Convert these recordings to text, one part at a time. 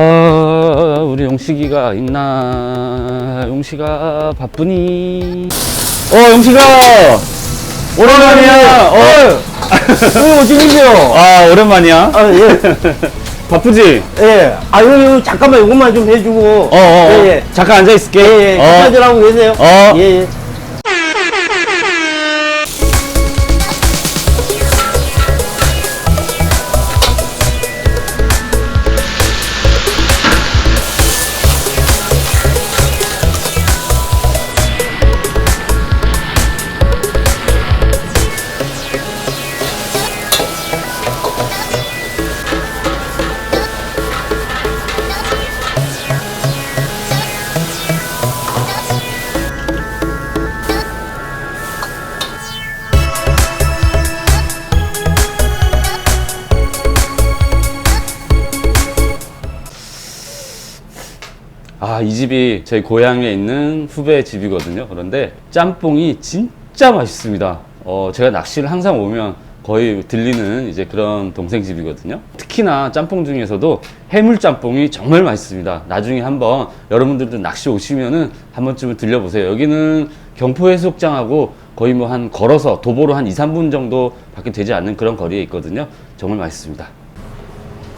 아, 우리 용식이가 있나? 용식아 바쁘니? 어, 용식아 오랜만이야. 어, 형님 어찌님이요? 아 오랜만이야. 아, 예. 바쁘지? 예. 아, 형님, 잠깐만 이것만 좀 해주고. 어, 어, 어. 예, 예. 잠깐 앉아 있을게. 예, 예. 어. 식사들 하고 계세요? 어. 예, 예. 아, 이 집이 저희 고향에 있는 후배 집이거든요. 그런데 짬뽕이 진짜 맛있습니다. 어, 제가 낚시를 항상 오면 거의 들리는 이제 그런 동생 집이거든요. 특히나 짬뽕 중에서도 해물 짬뽕이 정말 맛있습니다. 나중에 한번 여러분들도 낚시 오시면은 한 번쯤은 들려보세요. 여기는 경포 해수욕장하고 거의 뭐 한 걸어서 도보로 한 2, 3분 정도 밖에 되지 않는 그런 거리에 있거든요. 정말 맛있습니다.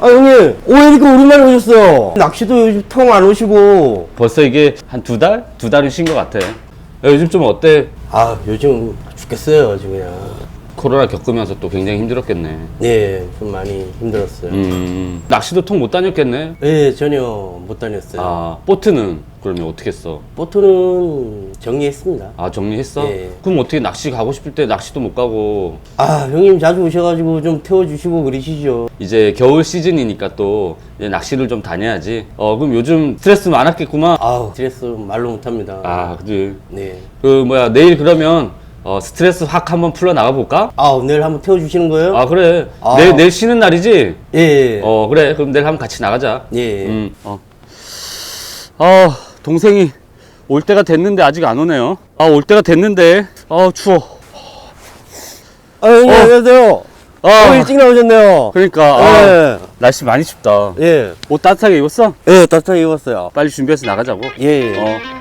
아, 형님, 왜 이렇게 오랜만에 오셨어요? 낚시도 요즘 통 안 오시고. 벌써 이게 한 두 달? 두 달은 쉰 것 같아. 야, 요즘 좀 어때? 아, 요즘 죽겠어요, 지금 그냥. 코로나 겪으면서 또 굉장히 힘들었겠네. 예, 좀 많이 힘들었어요. 음, 낚시도 통 못 다녔겠네? 예, 전혀 못 다녔어요. 아, 보트는 그러면 어떻게 했어? 보트는 정리했습니다. 아, 정리했어? 예. 그럼 어떻게 낚시 가고 싶을 때 낚시도 못 가고, 아, 형님 자주 오셔가지고 좀 태워주시고 그러시죠. 이제 겨울 시즌이니까 또 이제 낚시를 좀 다녀야지. 어, 그럼 요즘 스트레스 많았겠구만? 아우, 스트레스 말로 못합니다. 아, 그지. 네. 그, 뭐야, 내일 그러면, 어, 스트레스 확 한번 풀러 나가 볼까? 아, 내일 한번 태워주시는 거예요? 아, 그래. 아. 내일, 내일 쉬는 날이지? 예, 예. 어, 그래. 그럼 내일 한번 같이 나가자. 예. 음, 어. 아, 동생이 올 때가 됐는데 아직 안 오네요. 아, 올 때가 됐는데. 아, 추워. 아, 형님, 어. 안녕하세요. 아, 어, 일찍 나오셨네요. 그러니까 아, 예. 날씨 많이 춥다. 예. 옷 따뜻하게 입었어? 예, 따뜻하게 입었어요. 빨리 준비해서 나가자고. 예, 예. 어.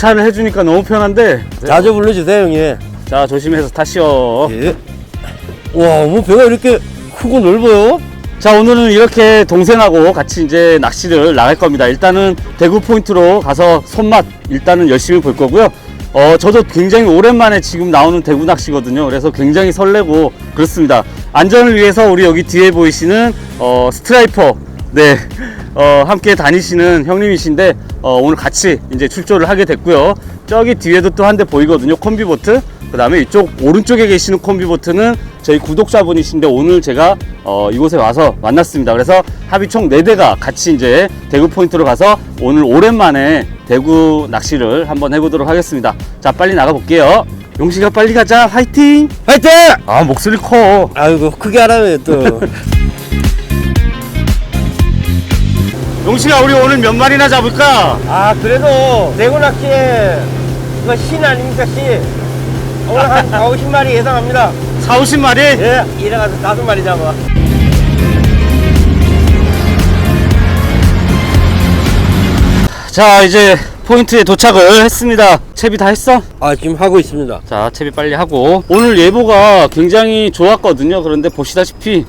주차를 해주니까 너무 편한데. 자주 불러주세요, 형님. 자, 조심해서 타시오. 예. 와, 뭐 배가 이렇게 크고 넓어요? 자 오늘은 이렇게 동생하고 같이 이제 낚시를 나갈 겁니다 일단은 대구 포인트로 가서 손맛 일단은 열심히 볼 거고요 어 저도 굉장히 오랜만에 지금 나오는 대구 낚시거든요 그래서 굉장히 설레고 그렇습니다 안전을 위해서 우리 여기 뒤에 보이시는 어 스트라이퍼 네 어, 함께 다니시는 형님이신데 어, 오늘 같이 이제 출조를 하게 됐고요 저기 뒤에도 또 한 대 보이거든요 콤비보트 그 다음에 이쪽 오른쪽에 계시는 콤비보트는 저희 구독자분이신데 오늘 제가 어, 이곳에 와서 만났습니다. 그래서 합의 총 4대가 같이 이제 대구 포인트로 가서 오늘 오랜만에 대구 낚시를 한번 해보도록 하겠습니다. 자, 빨리 나가볼게요. 용식아 빨리 가자. 화이팅! 화이팅! 아, 목소리 커. 아이고, 크게 하라며, 또. 용식아, 우리 오늘 몇 마리나 잡을까? 아, 그래도 대구 낚시에 이거 신 아닙니까, 신? 오늘 한 4, 50마리 예상합니다. 4, 50마리? 예. 이래 가서 다섯 마리 잡아. 자, 이제 포인트에 도착을 했습니다. 채비 다 했어? 아, 지금 하고 있습니다. 자, 채비 빨리 하고. 오늘 예보가 굉장히 좋았거든요. 그런데 보시다시피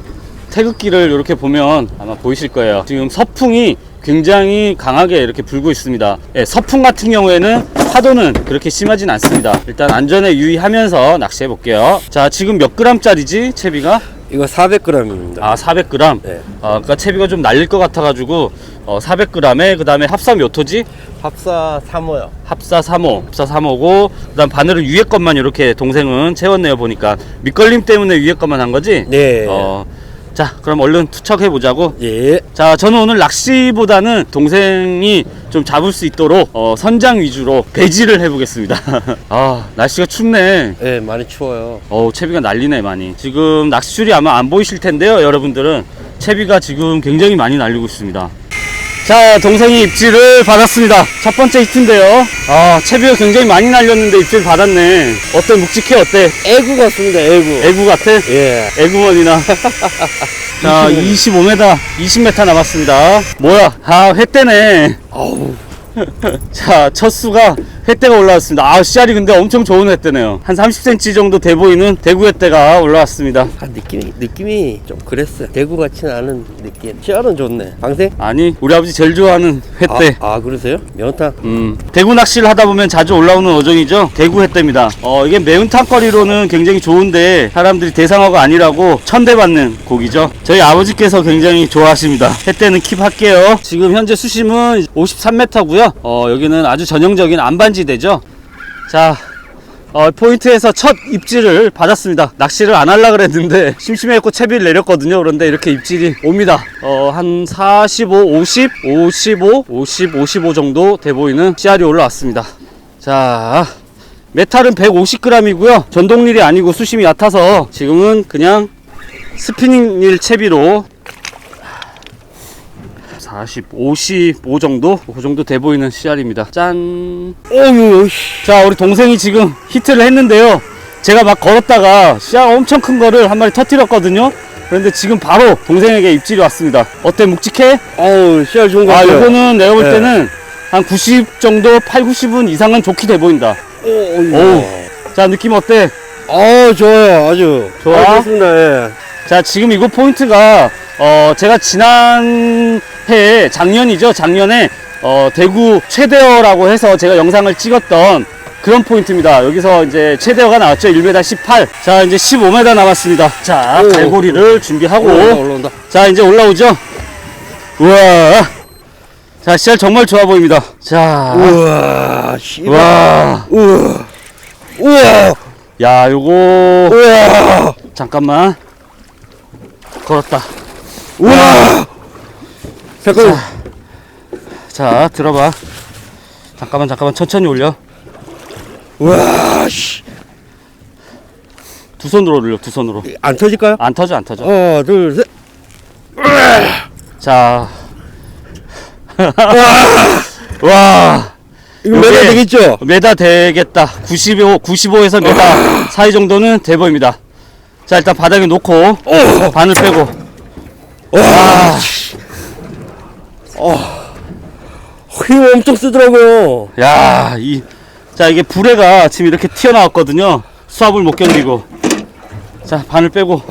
태극기를 이렇게 보면 아마 보이실 거예요. 지금 서풍이 굉장히 강하게 이렇게 불고 있습니다. 예, 서풍 같은 경우에는 파도는 그렇게 심하진 않습니다. 일단 안전에 유의하면서 낚시해 볼게요. 자, 지금 몇 그램짜리지? 채비가? 이거 400g입니다. 아, 400g. 네. 아, 그러니까 채비가 좀 날릴 것 같아가지고 어, 400g에 그 다음에 합사 몇 호지? 합사 3호요. 합사 3호, 합사 3호고 그다음 바늘은 위에 것만 이렇게 동생은 채웠네요 보니까 밑걸림 때문에 위에 것만 한 거지? 네. 어 자, 그럼 얼른 투척해 보자고. 예. 자, 저는 오늘 낚시보다는 동생이 좀 잡을 수 있도록 어, 선장 위주로 배지를 해보겠습니다. 아, 날씨가 춥네. 예, 많이 추워요. 어우, 채비가 난리네, 많이. 지금 낚시줄이 아마 안 보이실 텐데요, 여러분들은. 채비가 지금 굉장히 많이 날리고 있습니다. 자, 동생이 입질을 받았습니다. 첫 번째 히트인데요. 아, 채비가 굉장히 많이 날렸는데 입질 받았네. 어때, 묵직해, 어때? 애구 같습니다, 애구. 애구 같아? 예. 애구먼이나. 자, 25m, 20m 남았습니다. 뭐야, 아, 횟대네. 아우. 자, 첫 수가 횟대가 올라왔습니다. 아, 씨알이 근데 엄청 좋은 횟대네요. 한 30cm 정도 돼 보이는 대구 횟대가 올라왔습니다. 아, 느낌이, 느낌이 좀 그랬어요. 대구 같지는 않은 느낌. 씨알은 좋네. 방생? 아니, 우리 아버지 제일 좋아하는 횟대. 아, 아, 그러세요? 면탕? 음, 대구 낚시를 하다 보면 자주 올라오는 어종이죠. 대구 횟대입니다. 어, 이게 매운탕거리로는 굉장히 좋은데 사람들이 대상어가 아니라고 천대받는 고기죠. 저희 아버지께서 굉장히 좋아하십니다. 횟대는 킵할게요. 지금 현재 수심은 53m고요. 어, 여기는 아주 전형적인 안반지 대죠. 자, 어, 포인트에서 첫 입질을 받았습니다. 낚시를 안 하려 그랬는데 심심해갖고 채비를 내렸거든요. 그런데 이렇게 입질이 옵니다. 어, 한 45, 50, 55, 50, 55 정도 돼 보이는 씨알이 올라왔습니다. 자, 메탈은 150g이고요. 전동릴이 아니고 수심이 얕아서 지금은 그냥 스피닝릴 채비로 40, 55 정도? 그 정도 돼 보이는 씨알입니다. 짠. 씨. 자, 우리 동생이 지금 히트를 했는데요. 제가 막 걸었다가 씨알 엄청 큰 거를 한 마리 터뜨렸거든요. 그런데 지금 바로 동생에게 입질이 왔습니다. 어때, 묵직해? 어우, 씨알 좋은 거 아, 같아요. 요거는 내가 볼 네. 때는 한 90 정도, 8, 90은 이상은 좋게 돼 보인다. 오, 어유. 오우. 자, 느낌 어때? 아, 좋아요. 아주. 좋아? 아, 좋습니다, 예. 자, 지금 이거 포인트가, 어, 제가 지난 해, 작년이죠. 작년에, 어, 대구 최대어라고 해서 제가 영상을 찍었던 그런 포인트입니다. 여기서 이제 최대어가 나왔죠. 1m 18. 자, 이제 15m 남았습니다. 자, 오. 갈고리를 준비하고. 올라온다, 올라온다. 자, 이제 올라오죠. 우와. 자, 씨알 정말 좋아 보입니다. 자. 우와, 씨. 와. 우와. 우와. 야, 요거. 우와. 잠깐만. 걸었다. 우와. 잠깐. 자, 들어봐. 잠깐만, 잠깐만, 천천히 올려. 우와, 씨. 두 손으로 올려, 두 손으로. 안 터질까요? 안 터져, 안 터져. 하나, 둘, 셋. 자. 와. 이거 요게- 매달 되겠죠? 메다 되겠다. 95, 95에서 메다 사이 정도는 돼 보입니다. 자, 일단 바닥에 놓고, 오. 바늘 빼고. 와. 어. 힘 엄청 쓰더라고요. 야, 이, 자, 이게 불에가 지금 이렇게 튀어나왔거든요. 수압을 못 견디고. 자, 바늘 빼고.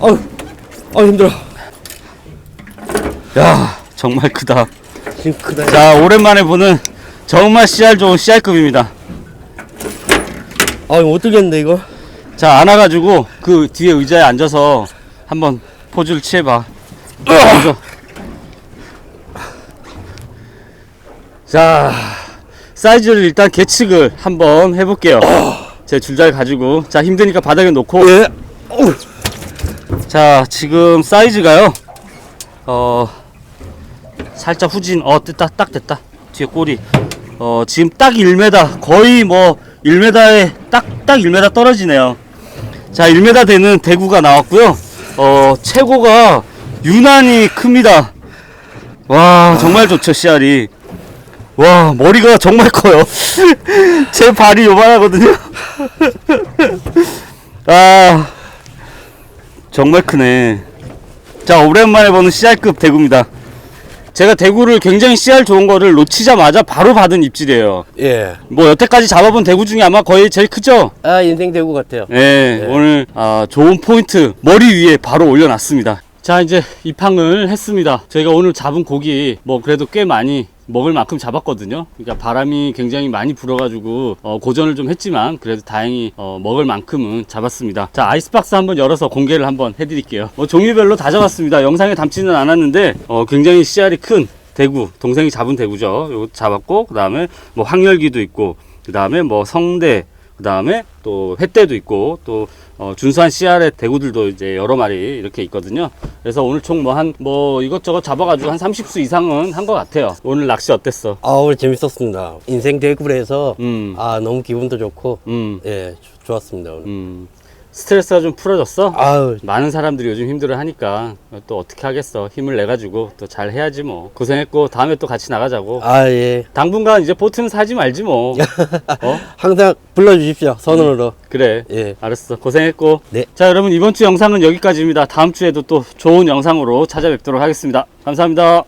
아우, 아 힘들어. 야, 정말 크다. 힘 크다. 자, 오랜만에 보는 정말 CR 좋은 CR급입니다. 아, 이거 못 들겠는데 이거. 자, 안아가지고 그 뒤에 의자에 앉아서 한번 포즈를 취해봐. 앉아. 자, 사이즈를 일단 계측을 한번 해볼게요. 제 줄자를 가지고. 자, 힘드니까 바닥에 놓고. 예. 자, 지금 사이즈가요. 어, 살짝 후진. 어, 됐다. 딱 됐다. 뒤에 꼬리. 어, 지금 딱 1m. 거의 뭐 1m에 딱, 딱 1m 떨어지네요. 자, 1m 되는 대구가 나왔고요. 어, 최고가 유난히 큽니다. 와, 정말 좋죠, 씨알이. 와, 머리가 정말 커요. 제 발이 요만하거든요. 아, 정말 크네. 자, 오랜만에 보는 CR급 대구입니다. 제가 대구를 굉장히 CR 좋은 거를 놓치자마자 바로 받은 입질이에요. 예. 뭐 여태까지 잡아본 대구 중에 아마 거의 제일 크죠? 아, 인생 대구 같아요. 네, 네. 오늘 아, 좋은 포인트 머리 위에 바로 올려놨습니다. 자, 이제 입항을 했습니다. 저희가 오늘 잡은 고기 뭐 그래도 꽤 많이 먹을 만큼 잡았거든요. 그러니까 바람이 굉장히 많이 불어가지고 어, 고전을 좀 했지만 그래도 다행히 어, 먹을 만큼은 잡았습니다. 자, 아이스박스 한번 열어서 공개를 한번 해드릴게요. 뭐 종류별로 다 잡았습니다. 영상에 담지는 않았는데 어, 굉장히 씨알이 큰 대구, 동생이 잡은 대구죠. 요거 잡았고 그 다음에 뭐 황열기도 있고 그 다음에 뭐 성대, 그 다음에 또 횟대도 있고 또 어, 준수한 씨알의 대구들도 이제 여러 마리 이렇게 있거든요. 그래서 오늘 총 뭐한뭐 이것저것 잡아가지고 한 30수 이상은 한 것 같아요. 오늘 낚시 어땠어? 아 오늘 재밌었습니다. 인생 대구를 해서 음, 아 너무 기분도 좋고 음, 예 좋- 좋았습니다 오늘. 음. 스트레스가 좀 풀어졌어? 아우 많은 사람들이 요즘 힘들어 하니까 또 어떻게 하겠어. 힘을 내가지고 또 잘 해야지 뭐. 고생했고 다음에 또 같이 나가자고. 아 예. 당분간 이제 보트는 사지 말지 뭐. 어? 항상 불러주십시오 선으로. 그래. 예. 알았어. 고생했고. 네. 자, 여러분 이번 주 영상은 여기까지입니다. 다음 주에도 또 좋은 영상으로 찾아뵙도록 하겠습니다. 감사합니다.